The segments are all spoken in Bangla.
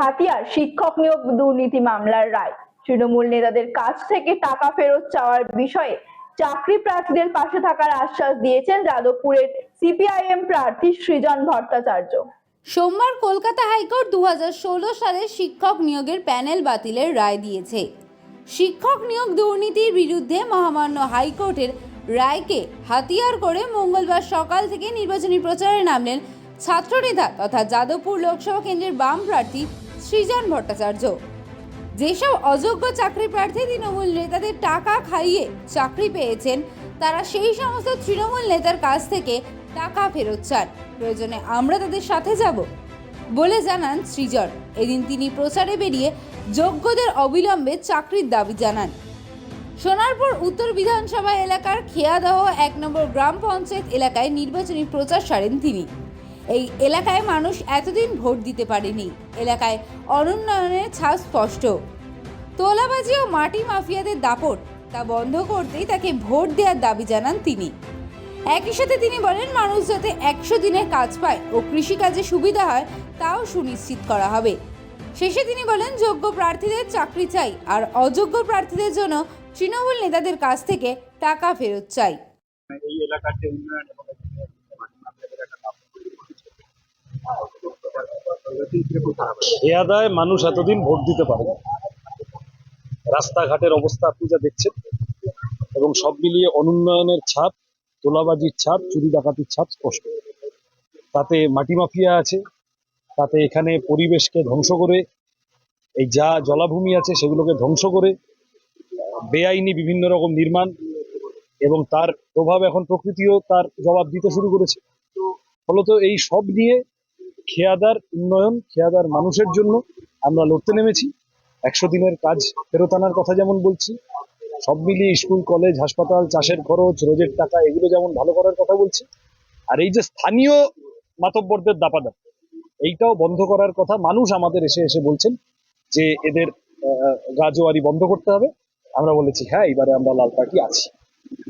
হাতিয়ার শিক্ষক নিয়োগ দুর্নীতি মামলার রায়। তৃণমূল নেতাদের কাছ থেকে টাকা ফেরত চাওয়ার বিষয়ে চাকরি প্রার্থীদের পাশে থাকার আশ্বাস দিয়েছেন যাদবপুরের সিপিআইএম প্রার্থী সৃজন ভট্টাচার্য। সোমবার কলকাতা হাইকোর্ট দু সালের শিক্ষক নিয়োগের প্যানেল বাতিলের রায় দিয়েছে। শিক্ষক নিয়োগ দুর্নীতির বিরুদ্ধে মহামান্য হাইকোর্টের রায়কে হাতিয়ার করে মঙ্গলবার সকাল থেকে নির্বাচনী প্রচারে নামলেন ছাত্রনেতা তথা যাদবপুর লোকসভা কেন্দ্রের বাম প্রার্থী সৃজন ভট্টাচার্য। যেসব অযোগ্য চাকরি প্রার্থী তৃণমূল নেতাদের টাকা খাইয়ে চাকরি পেয়েছেন, তারা সেই সমস্ত তৃণমূল নেতার কাছ থেকে টাকা ফেরত চান। প্রয়োজনে আমরা তাদের সাথে যাব, বলে জানান সৃজন। এদিন তিনি প্রচারে বেরিয়ে যোগ্যদের অবিলম্বে চাকরির দাবি জানান। সোনারপুর উত্তর বিধানসভা এলাকার খেয়াদহ এক নম্বর গ্রাম পঞ্চায়েত এলাকায় নির্বাচনী প্রচার সারেন তিনি। এই এলাকায় মানুষ এতদিন ভোট দিতে পারেনি। এলাকায় অনুন্নয়নের ছাপ স্পষ্ট। তোলাবাজি ও মাটি মাফিয়াদের দাপট, তা বন্ধ করতেই তাকে ভোট দেওয়ার দাবি জানান তিনি। একই সাথে তিনি বলেন, মানুষ যাতে একশো দিনের কাজ পায় ও কৃষিকাজে সুবিধা হয়, তাও সুনিশ্চিত করা হবে। শেষে তিনি বলেন, যোগ্য প্রার্থীদের চাকরি চাই আর অযোগ্য প্রার্থীদের জন্য তৃণমূল নেতাদের কাছ থেকে টাকা ফেরত চাই। এই এলাকার যে উন্নয়ন এবং আপনাদের একটা কাজ তৈরি করেছে। কীরকম খারাপ হয়েছে? এ আদায় মানুষ এতদিন ভোট দিতে পারে। রাস্তাঘাটের অবস্থা আপনি যা দেখছেন, এবং সব মিলিয়ে অনুন্নয়নের ছাপ, তোলাবাজির ছাপ, চুরি ডাকাতির ছাপ স্পষ্ট তাতে মাটি মাফিয়া আছে, তাতে এখানে পরিবেশকে ধ্বংস করে, এই যা জলাভূমি আছে সেগুলোকে ধ্বংস করে, বেআইনি বিভিন্ন রকম নির্মাণ, এবং তার প্রভাব এখন প্রকৃতিও তার জবাব দিতে শুরু করেছে ফলত এই সব নিয়ে খেয়াদার উন্নয়ন, খেয়াদার মানুষের জন্য আমরা লড়তে নেমেছি। একশো দিনের কাজ ফেরত আনার কথা যেমন বলছি, সব মিলিয়ে স্কুল, কলেজ, হাসপাতাল, চাষের খরচ, রোজের টাকা, এগুলো যেমন ভালো করার কথা বলছি, আর এই যে স্থানীয় মাতব্বরদের দাপাদাপ, এইটাও বন্ধ করার কথা মানুষ আমাদের এসে এসে বলছেন যে এদের গাজোয়ারি বন্ধ করতে হবে। আমরা বলেছি হ্যাঁ এবারে আমরা লাল পার্টি আছি।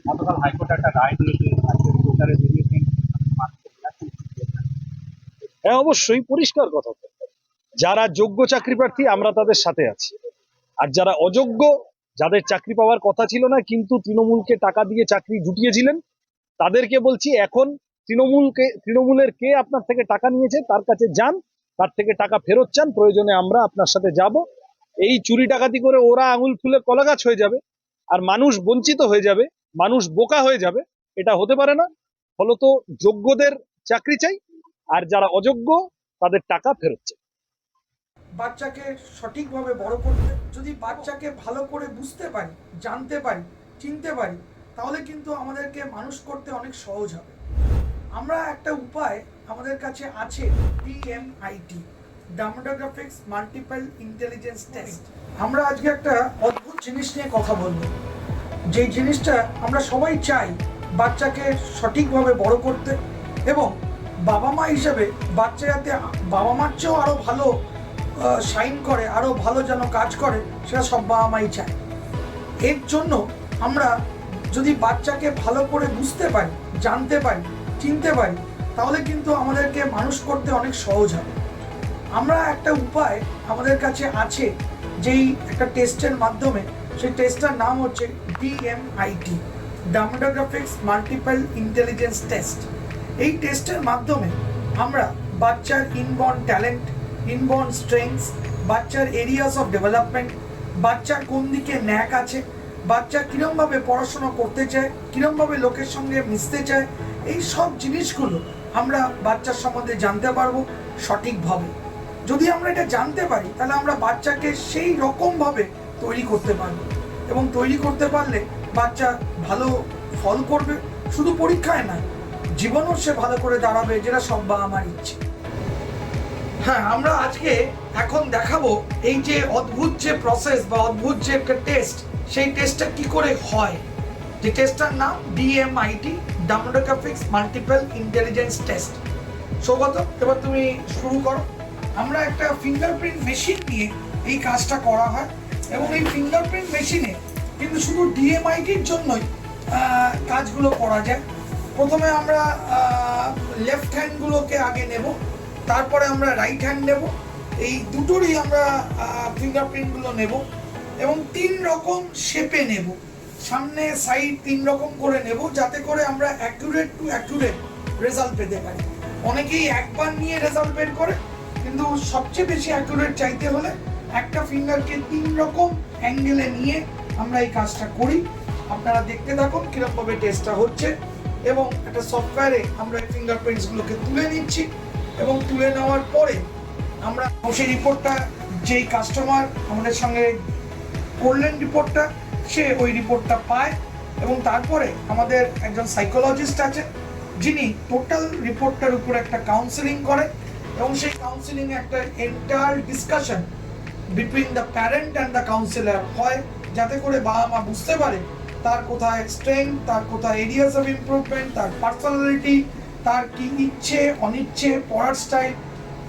গতকাল হাইকোর্ট একটা রায় দিয়েছে আজকে প্রচারে বেরিয়েছেন হ্যাঁ অবশ্যই, পরিষ্কার কথা। যারা যোগ্য চাকরি প্রার্থী, আমরা তাদের সাথে আছি। আর যারা অযোগ্য, যাদের চাকরি পাওয়ার কথা ছিল না, কিন্তু তৃণমূলকে টাকা দিয়ে চাকরি জুটিয়েছিলেন, তাদেরকে বলছি, এখন তৃণমূলকে, তৃণমূলের কে আপনার থেকে টাকা নিয়েছে, তার কাছে যান, তার থেকে টাকা ফেরত চান, প্রয়োজনে আমরা আপনার সাথে যাব। এই চুরি ডাকাতি করে ওরা আঙুল ফুলে কলাগাছ হয়ে যাবে, আর মানুষ বঞ্চিত হয়ে যাবে, মানুষ বোকা হয়ে যাবে, এটা হতে পারে না। ফলত যোগ্যদের চাকরি চাই আর যারা অযোগ্য, তাদের টাকা ফেরত বাচ্চাকে সঠিকভাবে বড় করতে, যদি বাচ্চাকে ভালো করে বুঝতে পারি, জানতে পারি, চিনতে পারি, তাহলে কিন্তু আমাদেরকে মানুষ করতে অনেক সহজ হবে। আমরা একটা উপায় আমাদের কাছে আছে DMIT dermatoglyphics multiple intelligence test আমরা আজকে একটা অদ্ভুত জিনিস নিয়ে কথা বলব। যেই জিনিসটা আমরা সবাই চাই বাচ্চাকে সঠিকভাবে বড় করতে এবং বাবা মা হিসেবে বাচ্চা যাতে বাবা মার চেয়েও আরও ভালো সাইন করে আরও ভালো যেন কাজ করে, সেটা সব বাবা মাই চায়। এর জন্য আমরা যদি বাচ্চাকে ভালো করে বুঝতে পারি, জানতে পারি, চিনতে পারি, তাহলে কিন্তু আমাদেরকে মানুষ করতে অনেক সহজ হবে। আমরা একটা উপায় আমাদের কাছে আছে, যেই একটা টেস্টের মাধ্যমে, সেই টেস্টটার নাম হচ্ছে DMIT dermatoglyphics multiple intelligence test এই টেস্টের মাধ্যমে আমরা বাচ্চার ইনবর্ন ট্যালেন্ট ইনবর্ন স্ট্রেংথস বাচ্চার এরিয়াস অফ ডেভেলপমেন্ট বাচ্চার কোন দিকে ন্যাক আছে, বাচ্চা কীরমভাবে পড়াশোনা করতে চায়, কীরমভাবে লোকের সঙ্গে মিশতে চায়, এই সব জিনিসগুলো আমরা বাচ্চার সম্বন্ধে জানতে পারব সঠিকভাবে। যদি আমরা এটা জানতে পারি, তাহলে আমরা বাচ্চাকে সেই রকমভাবে তৈরি করতে পারব এবং তৈরি করতে পারলে বাচ্চা ভালো ফল করবে, শুধু পরীক্ষায় নয় জীবনও সে ভালো করে দাঁড়াবে যেটা সব বাবা মার ইচ্ছে। হ্যাঁ আমরা আজকে এখন দেখাবো এই যে অদ্ভুত যে প্রসেস বা অদ্ভুত যে একটা টেস্ট সেই টেস্টটা কি করে হয়? যে টেস্টটার নাম DMIT dermatoglyphics multiple intelligence test Sougata, এবার তুমি শুরু করো। আমরা একটা ফিঙ্গারপ্রিন্ট মেশিন নিয়ে এই কাজটা করা হয় এবং এই ফিঙ্গারপ্রিন্ট মেশিনে কিন্তু শুধু ডিএমআইটির জন্যই কাজগুলো করা যায়। প্রথমে আমরা লেফট হ্যান্ডগুলোকে আগে নেব, তারপরে আমরা রাইট হ্যান্ড নেব, এই দুটোরই আমরা ফিঙ্গারপ্রিন্টগুলো নেব এবং তিন রকম শেপে নেব। সামনে সাইড তিন রকম করে নেব, যাতে করে আমরা অ্যাকুরেট টু অ্যাকুরেট রেজাল্ট পেতে পারি। অনেকেই একবার নিয়ে রেজাল্ট বের করে, কিন্তু সবচেয়ে বেশি অ্যাকুরেট চাইতে হলে একটা ফিঙ্গারকে তিন রকম অ্যাঙ্গেলে নিয়ে আমরা এই কাজটা করি। আপনারা দেখতে থাকুন কিরকমভাবে টেস্টটা হচ্ছে। এবং একটা সফটওয়্যারে আমরা এই ফিঙ্গারপ্রিন্টসগুলোকে তুলে নিচ্ছি এবং তুলে নেওয়ার পরে আমরা সেই রিপোর্টটা যেই কাস্টমার আমাদের সঙ্গে করলেন রিপোর্টটা সে ওই রিপোর্টটা পায় এবং তারপরে আমাদের একজন সাইকোলজিস্ট আছে, যিনি টোটাল রিপোর্টটার উপর একটা কাউন্সেলিং করে এবং সেই কাউন্সেলিং একটা enter discussion between the parent and the counsellor হয়, যাতে করে বাবা মা বুঝতে পারে তার কোথায় স্ট্রেংথ তার কোথায় এরিয়াস অফ ইমপ্রুভমেন্ট তার পার্সোনালিটি তার কি ইচ্ছে, অনিচ্ছে, পড়ার স্টাইল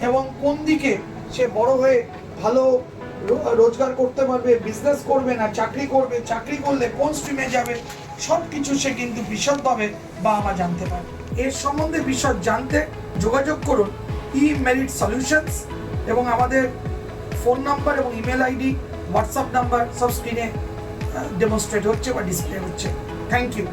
এবং কোন দিকে সে বড় হয়ে ভালো রোজগার করতে পারবে বিজনেস করবে না, চাকরি করবে, চাকরি করলে কোন স্ট্রিমে যাবে সব কিছু সে কিন্তু বিশদভাবে বাবা মা জানতে পারে। এর সম্বন্ধে বিশদ জানতে যোগাযোগ করুন ই মেরিট সলিউশনস এবং আমাদের ফোন নাম্বার এবং ইমেল আইডি হোয়াটসঅ্যাপ নাম্বার সব স্ক্রিনে ডেমনস্ট্রেট হচ্ছে বা ডিসপ্লে হচ্ছে। Thank you